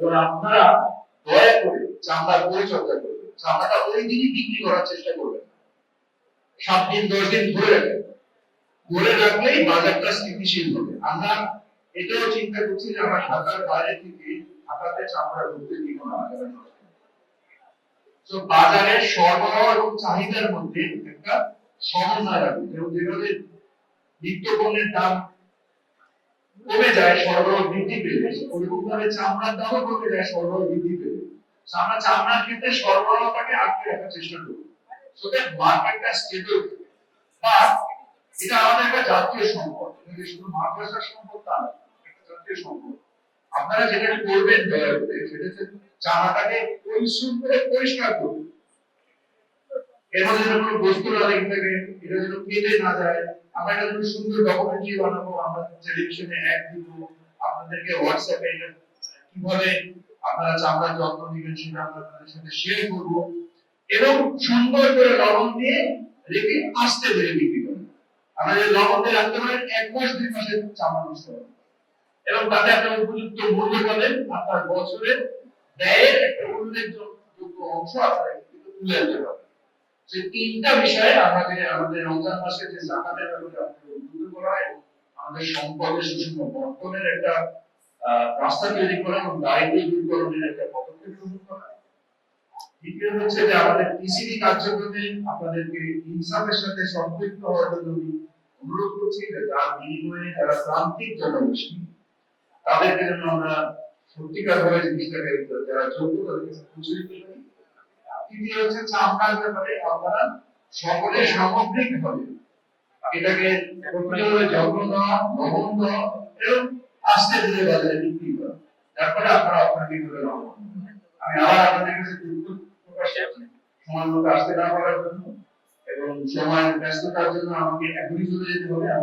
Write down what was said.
এবং আপনারা দয়া করে চামড়ার পরিচর্যা করবেন চামড়াটা ওই দিনই বিক্রি করার চেষ্টা করবেন। সাত দিন, দশ দিন ধরে ধরে রাখলেই বাজারটা স্থিতিশীল হবে। আমরা এটাও চিন্তা করছি যে আমরা ঢাকার বাইরে থেকে ঢাকাতে চামড়া ঢুকতে দিব না। তো বাজারের সরবরাহ এবং চাহিদার মধ্যে একটা সমন্বয় রাখবে যেভাবে নিত্য পণ্যের দাম কমে যায় সরবরাহ বৃদ্ধি পেলে। ওরকম ভাবে চামড়ার দামও কমে যায় সরবরাহ বৃদ্ধি পেলে। আমরা চামড়ার ক্ষেত্রে সরবরাহটাকে আটকে রাখার চেষ্টা করব মার্কেটটা স্টেবল বা এটা আমাদের একটা জাতীয় সম্পদ। এটা যে শুধু মাদ্রাসার সম্পদ তা একটা জাতীয় সম্পদ। আপনারা যেটা করবেন দয়া করে সেটা হচ্ছে চামড়াটাকে পরিশ্রম করে পরিষ্কার করবেন। মধ্যে যেন কোনো বস্তু না লেগে থাকে এটা যেন কেটে না যায়, আমরা একটা যেন সুন্দর ডকুমেন্টারি বানাবো, আমরা টেলিভিশনে অ্যাড দিব, আপনাদেরকে হোয়াটসঅ্যাপে এটা কীভাবে আপনারা চামড়ার যত্ন নেবেন সেটা আপনাদের সাথে শেয়ার করব। এবং সুন্দর করে লবণ দিয়ে রেখে আস্তে ধীরে বিক্রি করবেন আমরা লবণ দিয়ে রাখতে পারেন, এক মাস, দুই মাসের চামড়া নষ্ট হবে। এবং তাতে আপনার উপযুক্ত মূল্য পাবেন, আপনার বছরের ব্যয়ের একটা উল্লেখযোগ্য অংশ আপনারা কিন্তু তুলে আনতে পারবেন। সেই তিনটা বিষয়ে আমাদের আমাদের রমজান মাসে যে জাকাতের ব্যাপারে উদ্বুদ্ধ করা আমাদের সম্পদের সুষম বর্তনের একটা রাস্তা তৈরি করা এবং দারিদ্র দূরীকরণের একটা পদক্ষেপ গ্রহণ করা দ্বিতীয় হচ্ছে যে আমাদের টিসিবি কার্যক্রমে আপনাদেরকে ইনসাফের সাথে সম্পৃক্ত হওয়ার জন্য আমি অনুরোধ করছি যে তার বিনিময়ে যারা প্রান্তিক জনগোষ্ঠী, তাদেরকে যেন আমরা সত্যিকার ভাবে জিনিসটাকে যারা যোগ্য, তাদেরকে তৃতীয় হচ্ছে চামড়ার ব্যাপারে আপনারা সকলে সামগ্রিক ভাবে এটাকে যত্ন দেওয়া লবণ দেওয়া এবং আস্তে ধীরে বাজারে বিক্রি করা। তারপরে আপনারা লাভবান হবেন। আমি আবার আপনাদের কাছে দুঃখ প্রকাশ করছি। সময় মতো আসতে না পারার জন্য এবং সময় ব্যস্ততার জন্য আমাকে এখনই চলে যেতে হবে।